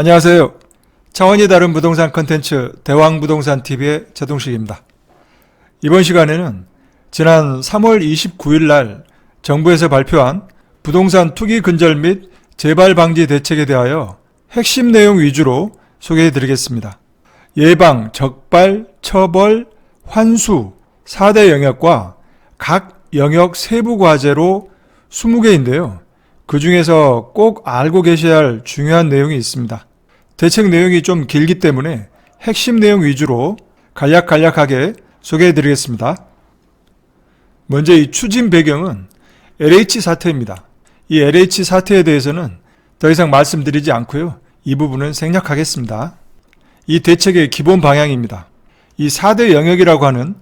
안녕하세요. 차원이 다른 부동산 컨텐츠 대왕부동산 TV의 제동식입니다. 이번 시간에는 지난 3월 29일 날 정부에서 발표한 부동산 투기 근절 및 재발 방지 대책에 대하여 핵심 내용 위주로 소개해 드리겠습니다. 예방, 적발, 처벌, 환수 4대 영역과 각 영역 세부 과제로 20개인데요. 그 중에서 꼭 알고 계셔야 할 중요한 내용이 있습니다. 대책 내용이 좀 길기 때문에 핵심 내용 위주로 간략간략하게 소개해 드리겠습니다. 먼저 이 추진 배경은 LH 사태입니다. 이 LH 사태에 대해서는 더 이상 말씀드리지 않고요. 이 부분은 생략하겠습니다. 이 대책의 기본 방향입니다. 이 4대 영역이라고 하는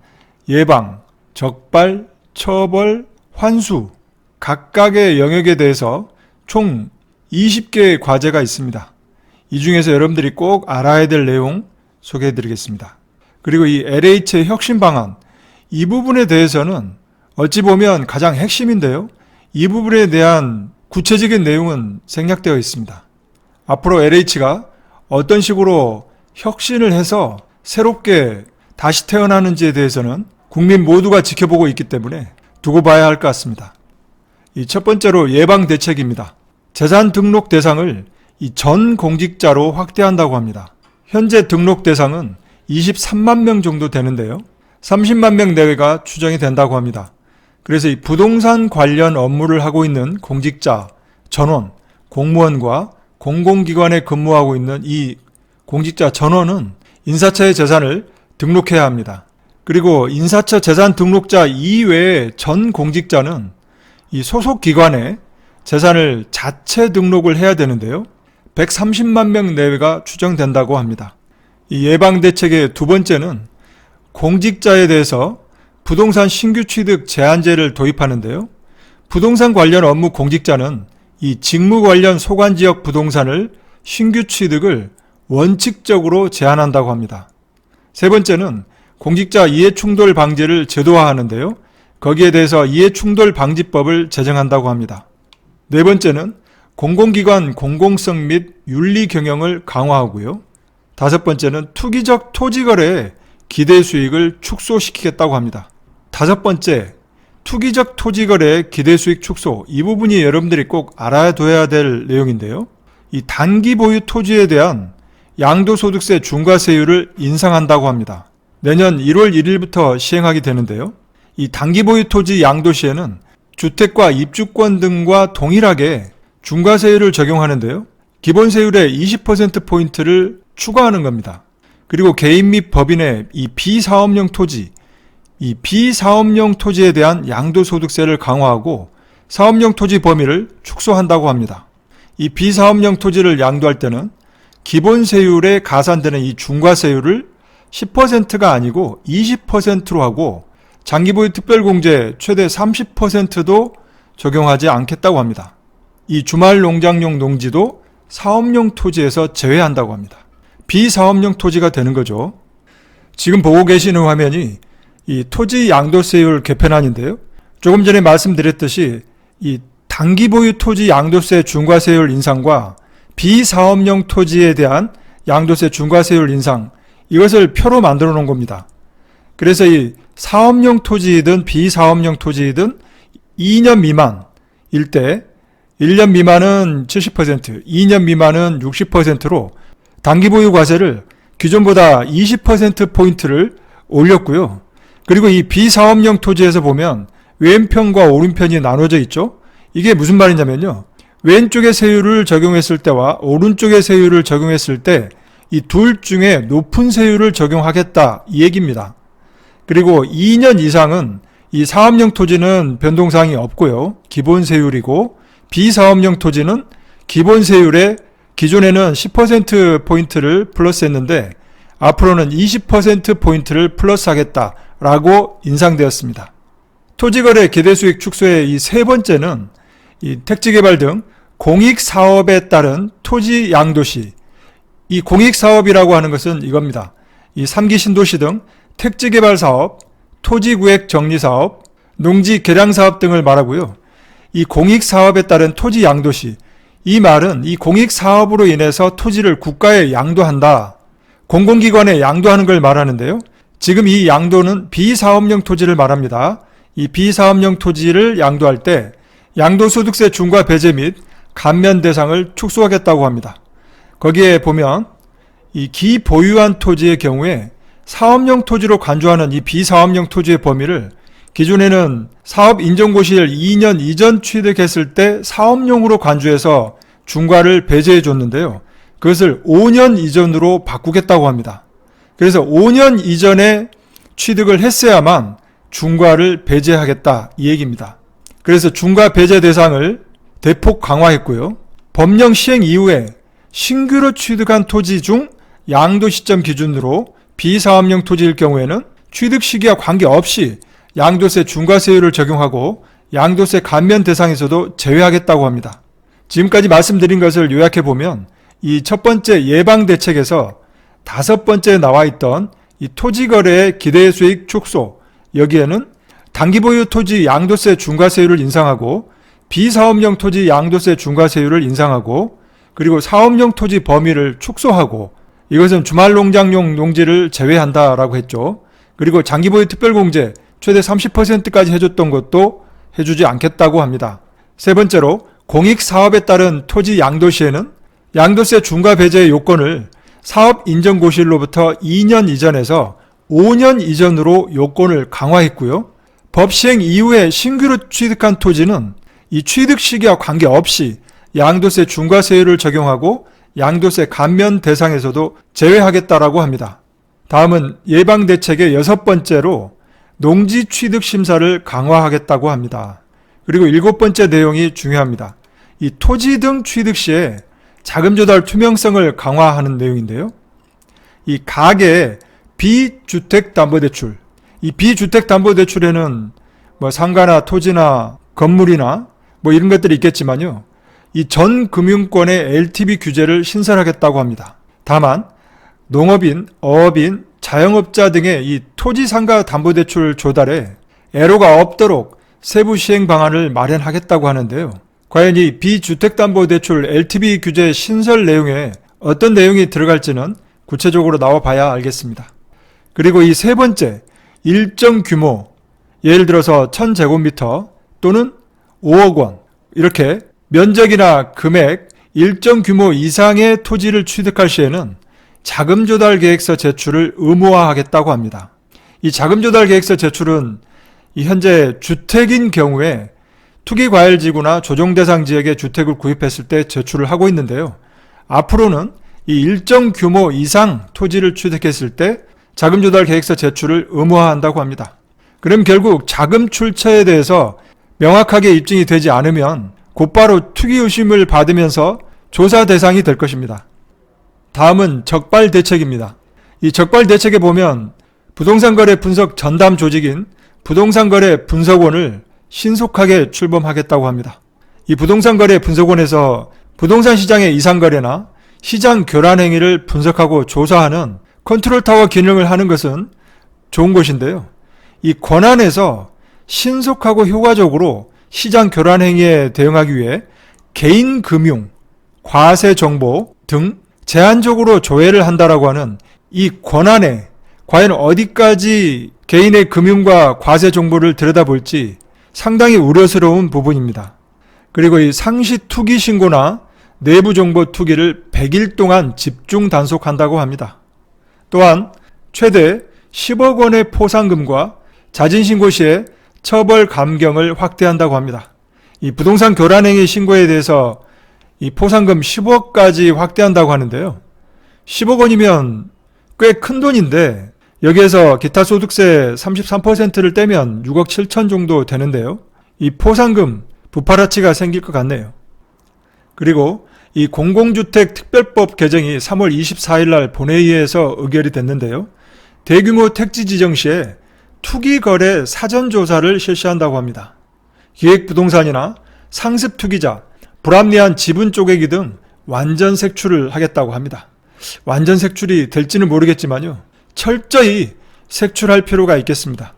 예방, 적발, 처벌, 환수 각각의 영역에 대해서 총 20개의 과제가 있습니다. 이 중에서 여러분들이 꼭 알아야 될 내용 소개해 드리겠습니다. 그리고 이 LH의 혁신 방안 이 부분에 대해서는 어찌 보면 가장 핵심인데요. 이 부분에 대한 구체적인 내용은 생략되어 있습니다. 앞으로 LH가 어떤 식으로 혁신을 해서 새롭게 다시 태어나는지에 대해서는 국민 모두가 지켜보고 있기 때문에 두고 봐야 할 것 같습니다. 이 첫 번째로 예방 대책입니다. 재산 등록 대상을 이 전 공직자로 확대한다고 합니다. 현재 등록 대상은 23만 명 정도 되는데요. 30만 명 내외가 추정이 된다고 합니다. 그래서 이 부동산 관련 업무를 하고 있는 공직자, 전원, 공무원과 공공기관에 근무하고 있는 이 공직자 전원은 인사처의 재산을 등록해야 합니다. 그리고 인사처 재산 등록자 이외의 전 공직자는 이 소속 기관에 재산을 자체 등록을 해야 되는데요. 130만 명 내외가 추정된다고 합니다. 이 예방 대책의 두 번째는 공직자에 대해서 부동산 신규 취득 제한제를 도입하는데요. 부동산 관련 업무 공직자는 이 직무 관련 소관 지역 부동산을 신규 취득을 원칙적으로 제한한다고 합니다. 세 번째는 공직자 이해충돌 방지를 제도화하는데요. 거기에 대해서 이해충돌 방지법을 제정한다고 합니다. 네 번째는 공공기관 공공성 및 윤리 경영을 강화하고요. 다섯 번째는 투기적 토지거래에 기대 수익을 축소시키겠다고 합니다. 다섯 번째, 투기적 토지거래의 기대 수익 축소. 이 부분이 여러분들이 꼭 알아둬야 될 내용인데요. 이 단기 보유 토지에 대한 양도소득세 중과세율을 인상한다고 합니다. 내년 1월 1일부터 시행하게 되는데요. 이 단기 보유 토지 양도 시에는 주택과 입주권 등과 동일하게 중과세율을 적용하는데요. 기본세율의 20%포인트를 추가하는 겁니다. 그리고 개인 및 법인의 이 비사업용 토지, 이 비사업용 토지에 대한 양도소득세를 강화하고 사업용 토지 범위를 축소한다고 합니다. 이 비사업용 토지를 양도할 때는 기본세율에 가산되는 이 중과세율을 10%가 아니고 20%로 하고 장기보유 특별공제 최대 30%도 적용하지 않겠다고 합니다. 이 주말 농장용 농지도 사업용 토지에서 제외한다고 합니다. 비사업용 토지가 되는 거죠. 지금 보고 계시는 화면이 이 토지 양도세율 개편안인데요. 조금 전에 말씀드렸듯이 이 단기 보유 토지 양도세 중과세율 인상과 비사업용 토지에 대한 양도세 중과세율 인상 이것을 표로 만들어 놓은 겁니다. 그래서 이 사업용 토지이든 비사업용 토지이든 2년 미만일 때 1년 미만은 70%, 2년 미만은 60%로 단기 보유 과세를 기존보다 20%포인트를 올렸고요. 그리고 이 비사업용 토지에서 보면 왼편과 오른편이 나눠져 있죠. 이게 무슨 말이냐면요. 왼쪽의 세율을 적용했을 때와 오른쪽의 세율을 적용했을 때 이 둘 중에 높은 세율을 적용하겠다 이 얘기입니다. 그리고 2년 이상은 이 사업용 토지는 변동사항이 없고요. 기본 세율이고 비사업용 토지는 기본 세율에 기존에는 10% 포인트를 플러스했는데 앞으로는 20% 포인트를 플러스하겠다라고 인상되었습니다. 토지거래 기대수익 축소의 이 세 번째는 이 택지개발 등 공익 사업에 따른 토지 양도시 이 공익 사업이라고 하는 것은 이겁니다. 이 3기 신도시 등 택지개발 사업, 토지구획 정리사업, 농지 개량사업 등을 말하고요. 이 공익사업에 따른 토지 양도시, 이 말은 이 공익 사업으로 인해서 토지를 국가에 양도한다. 공공기관에 양도하는 걸 말하는데요. 지금 이 양도는 비사업용 토지를 말합니다. 이 비사업용 토지를 양도할 때 양도소득세 중과 배제 및 감면 대상을 축소하겠다고 합니다. 거기에 보면 이 기보유한 토지의 경우에 사업용 토지로 간주하는 이 비사업용 토지의 범위를 기존에는 사업 인정고시를 2년 이전 취득했을 때 사업용으로 간주해서 중과를 배제해 줬는데요. 그것을 5년 이전으로 바꾸겠다고 합니다. 그래서 5년 이전에 취득을 했어야만 중과를 배제하겠다 이 얘기입니다. 그래서 중과 배제 대상을 대폭 강화했고요. 법령 시행 이후에 신규로 취득한 토지 중 양도 시점 기준으로 비사업용 토지일 경우에는 취득 시기와 관계없이 양도세 중과세율을 적용하고 양도세 감면 대상에서도 제외하겠다고 합니다. 지금까지 말씀드린 것을 요약해 보면 이 첫 번째 예방 대책에서 다섯 번째 나와 있던 이 토지 거래의 기대 수익 축소 여기에는 단기 보유 토지 양도세 중과세율을 인상하고 비사업용 토지 양도세 중과세율을 인상하고 그리고 사업용 토지 범위를 축소하고 이것은 주말 농장용 농지를 제외한다라고 했죠. 그리고 장기 보유 특별공제 최대 30%까지 해줬던 것도 해주지 않겠다고 합니다. 세 번째로 공익 사업에 따른 토지 양도 시에는 양도세 중과 배제의 요건을 사업 인정 고시일로부터 2년 이전에서 5년 이전으로 요건을 강화했고요. 법 시행 이후에 신규로 취득한 토지는 이 취득 시기와 관계없이 양도세 중과세율을 적용하고 양도세 감면 대상에서도 제외하겠다라고 합니다. 다음은 예방 대책의 여섯 번째로 농지 취득 심사를 강화하겠다고 합니다. 그리고 일곱 번째 내용이 중요합니다. 이 토지 등 취득 시에 자금 조달 투명성을 강화하는 내용인데요. 이 가계 비주택 담보 대출, 이 비주택 담보 대출에는 뭐 상가나 토지나 건물이나 뭐 이런 것들이 있겠지만요. 이 전 금융권의 LTV 규제를 신설하겠다고 합니다. 다만 농업인, 어업인, 자영업자 등의 이 토지 상가 담보 대출 조달에 애로가 없도록 세부 시행 방안을 마련하겠다고 하는데요. 과연 이 비주택담보대출 LTV 규제 신설 내용에 어떤 내용이 들어갈지는 구체적으로 나와 봐야 알겠습니다. 그리고 이 세 번째, 일정 규모, 예를 들어서 1000제곱미터 또는 5억 원, 이렇게 면적이나 금액, 일정 규모 이상의 토지를 취득할 시에는 자금 조달 계획서 제출을 의무화하겠다고 합니다. 이 자금 조달 계획서 제출은 이 현재 주택인 경우에 투기과열지구나 조정대상 지역에 주택을 구입했을 때 제출을 하고 있는데요. 앞으로는 이 일정 규모 이상 토지를 취득했을 때 자금 조달 계획서 제출을 의무화한다고 합니다. 그럼 결국 자금 출처에 대해서 명확하게 입증이 되지 않으면 곧바로 투기 의심을 받으면서 조사 대상이 될 것입니다. 다음은 적발 대책입니다. 이 적발 대책에 보면 부동산 거래 분석 전담 조직인 부동산 거래 분석원을 신속하게 출범하겠다고 합니다. 이 부동산 거래 분석원에서 부동산 시장의 이상 거래나 시장 교란 행위를 분석하고 조사하는 컨트롤 타워 기능을 하는 것은 좋은 것인데요. 이 권한에서 신속하고 효과적으로 시장 교란 행위에 대응하기 위해 개인 금융, 과세 정보 등 제한적으로 조회를 한다라고 하는 이 권한에 과연 어디까지 개인의 금융과 과세 정보를 들여다볼지 상당히 우려스러운 부분입니다. 그리고 이 상시 투기 신고나 내부 정보 투기를 100일 동안 집중 단속한다고 합니다. 또한 최대 10억 원의 포상금과 자진 신고 시에 처벌 감경을 확대한다고 합니다. 이 부동산 교란행위 신고에 대해서 이 포상금 10억까지 확대한다고 하는데요. 10억 원이면 꽤 큰 돈인데 여기에서 기타 소득세 33%를 떼면 6억 7천 정도 되는데요. 이 포상금 부파라치가 생길 것 같네요. 그리고 이 공공주택 특별법 개정이 3월 24일 날 본회의에서 의결이 됐는데요. 대규모 택지 지정 시에 투기 거래 사전 조사를 실시한다고 합니다. 기획부동산이나 상습 투기자, 불합리한 지분 쪼개기 등 완전 색출을 하겠다고 합니다. 완전 색출이 될지는 모르겠지만요. 철저히 색출할 필요가 있겠습니다.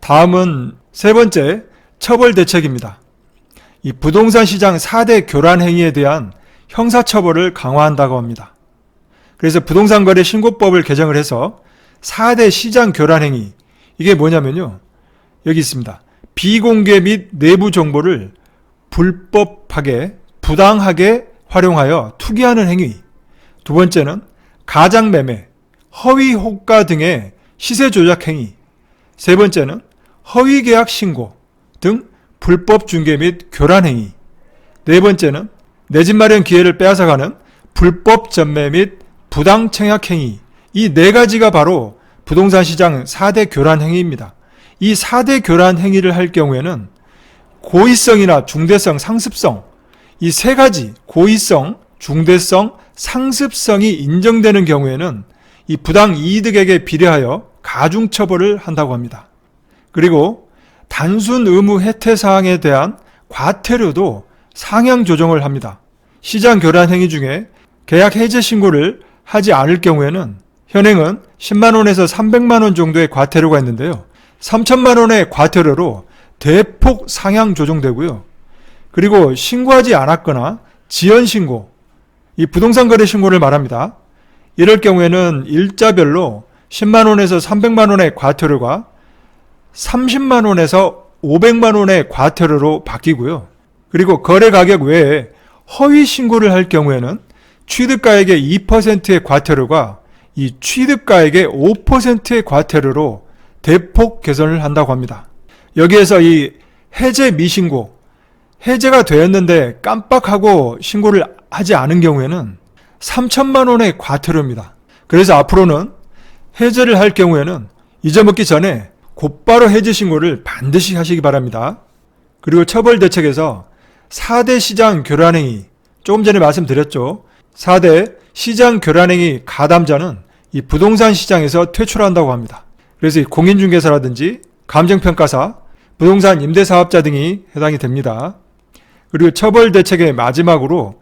다음은 세 번째 처벌 대책입니다. 이 부동산 시장 4대 교란 행위에 대한 형사처벌을 강화한다고 합니다. 그래서 부동산 거래 신고법을 개정을 해서 4대 시장 교란 행위 이게 뭐냐면요. 여기 있습니다. 비공개 및 내부 정보를 불법하게 부당하게 활용하여 투기하는 행위. 두 번째는 가장 매매, 허위 호가 등의 시세 조작 행위. 세 번째는 허위 계약 신고 등 불법 중개 및 교란 행위. 네 번째는 내 집 마련 기회를 빼앗아가는 불법 전매 및 부당 청약 행위. 이 네 가지가 바로 부동산 시장 4대 교란 행위입니다. 이 4대 교란 행위를 할 경우에는 고의성이나 중대성, 상습성 이 세 가지 고의성, 중대성, 상습성이 인정되는 경우에는 이 부당 이득에게 비례하여 가중 처벌을 한다고 합니다. 그리고 단순 의무 혜택 사항에 대한 과태료도 상향 조정을 합니다. 시장 교란 행위 중에 계약 해제 신고를 하지 않을 경우에는 현행은 10만 원에서 300만 원 정도의 과태료가 있는데요. 3천만 원의 과태료로 대폭 상향 조정되고요. 그리고 신고하지 않았거나 지연 신고, 이 부동산 거래 신고를 말합니다. 이럴 경우에는 일자별로 10만 원에서 300만 원의 과태료가 30만 원에서 500만 원의 과태료로 바뀌고요. 그리고 거래 가격 외에 허위 신고를 할 경우에는 취득가액의 2%의 과태료가 이 취득가액의 5%의 과태료로 대폭 개선을 한다고 합니다. 여기에서 이 해제 미신고, 해제가 되었는데 깜빡하고 신고를 하지 않은 경우에는 3천만 원의 과태료입니다. 그래서 앞으로는 해제를 할 경우에는 잊어먹기 전에 곧바로 해제 신고를 반드시 하시기 바랍니다. 그리고 처벌 대책에서 4대 시장 교란행위, 조금 전에 말씀드렸죠. 4대 시장 교란행위 가담자는 이 부동산 시장에서 퇴출한다고 합니다. 그래서 이 공인중개사라든지 감정평가사, 부동산 임대사업자 등이 해당이 됩니다. 그리고 처벌 대책의 마지막으로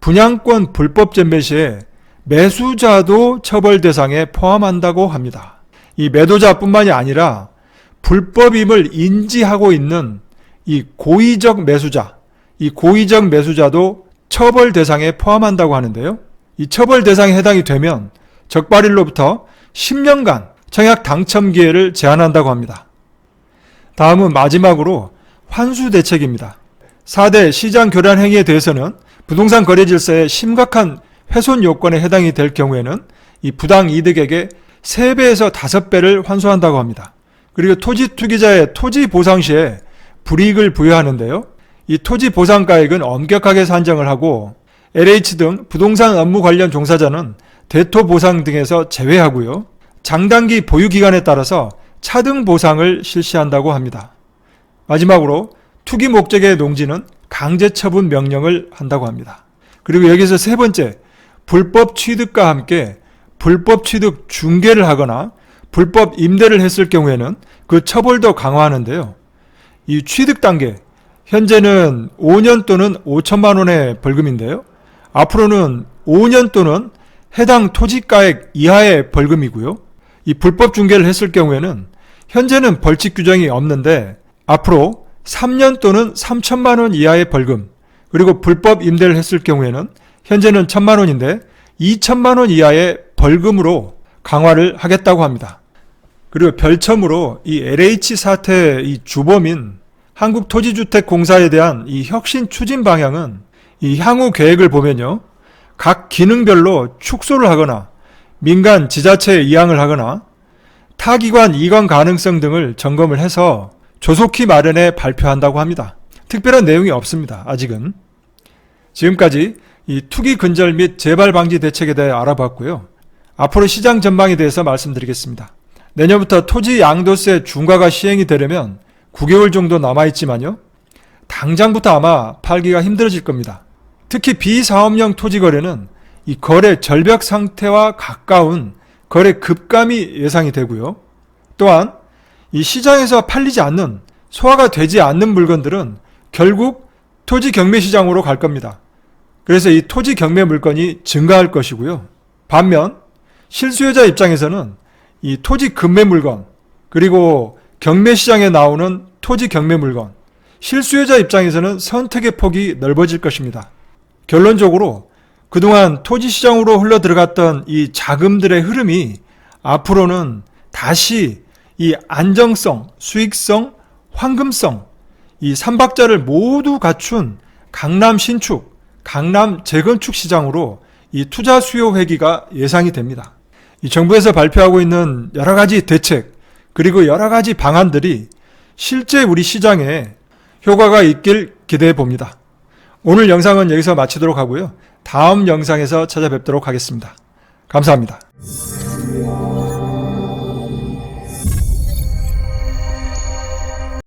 분양권 불법 전매 시에 매수자도 처벌 대상에 포함한다고 합니다. 이 매도자뿐만이 아니라 불법임을 인지하고 있는 이 고의적 매수자, 이 고의적 매수자도 처벌 대상에 포함한다고 하는데요. 이 처벌 대상에 해당이 되면 적발일로부터 10년간 청약 당첨 기회를 제한한다고 합니다. 다음은 마지막으로 환수 대책입니다. 4대 시장 교란 행위에 대해서는 부동산 거래 질서에 심각한 훼손 요건에 해당이 될 경우에는 이 부당 이득에게 3배에서 5배를 환수한다고 합니다. 그리고 토지 투기자의 토지 보상 시에 불이익을 부여하는데요. 이 토지 보상가액은 엄격하게 산정을 하고 LH 등 부동산 업무 관련 종사자는 대토 보상 등에서 제외하고요. 장단기 보유 기간에 따라서 차등 보상을 실시한다고 합니다. 마지막으로 투기 목적의 농지는 강제 처분 명령을 한다고 합니다. 그리고 여기서 세 번째, 불법 취득과 함께 불법 취득 중개를 하거나 불법 임대를 했을 경우에는 그 처벌도 강화하는데요. 이 취득 단계, 현재는 5년 또는 5천만 원의 벌금인데요. 앞으로는 5년 또는 해당 토지가액 이하의 벌금이고요. 이 불법 중개를 했을 경우에는 현재는 벌칙 규정이 없는데 앞으로 3년 또는 3천만 원 이하의 벌금 그리고 불법 임대를 했을 경우에는 현재는 1천만 원인데 2천만 원 이하의 벌금으로 강화를 하겠다고 합니다. 그리고 별첨으로 이 LH 사태 이 주범인 한국토지주택공사에 대한 이 혁신 추진 방향은 이 향후 계획을 보면요. 각 기능별로 축소를 하거나 민간 지자체에 이양을 하거나 타기관 이관 가능성 등을 점검을 해서 조속히 마련해 발표한다고 합니다. 특별한 내용이 없습니다. 아직은. 지금까지 이 투기 근절 및 재발 방지 대책에 대해 알아봤고요. 앞으로 시장 전망에 대해서 말씀드리겠습니다. 내년부터 토지 양도세 중과가 시행이 되려면 9개월 정도 남아있지만요. 당장부터 아마 팔기가 힘들어질 겁니다. 특히 비사업용 토지 거래는 이 거래 절벽 상태와 가까운 거래 급감이 예상이 되고요. 또한 이 시장에서 팔리지 않는 소화가 되지 않는 물건들은 결국 토지 경매 시장으로 갈 겁니다. 그래서 이 토지 경매 물건이 증가할 것이고요. 반면 실수요자 입장에서는 이 토지 급매 물건 그리고 경매 시장에 나오는 토지 경매 물건 실수요자 입장에서는 선택의 폭이 넓어질 것입니다. 결론적으로 그동안 토지 시장으로 흘러 들어갔던 이 자금들의 흐름이 앞으로는 다시 이 안정성, 수익성, 황금성 이 삼박자를 모두 갖춘 강남 신축, 강남 재건축 시장으로 이 투자 수요 회기가 예상이 됩니다. 이 정부에서 발표하고 있는 여러 가지 대책 그리고 여러 가지 방안들이 실제 우리 시장에 효과가 있길 기대해 봅니다. 오늘 영상은 여기서 마치도록 하고요. 다음 영상에서 찾아뵙도록 하겠습니다. 감사합니다.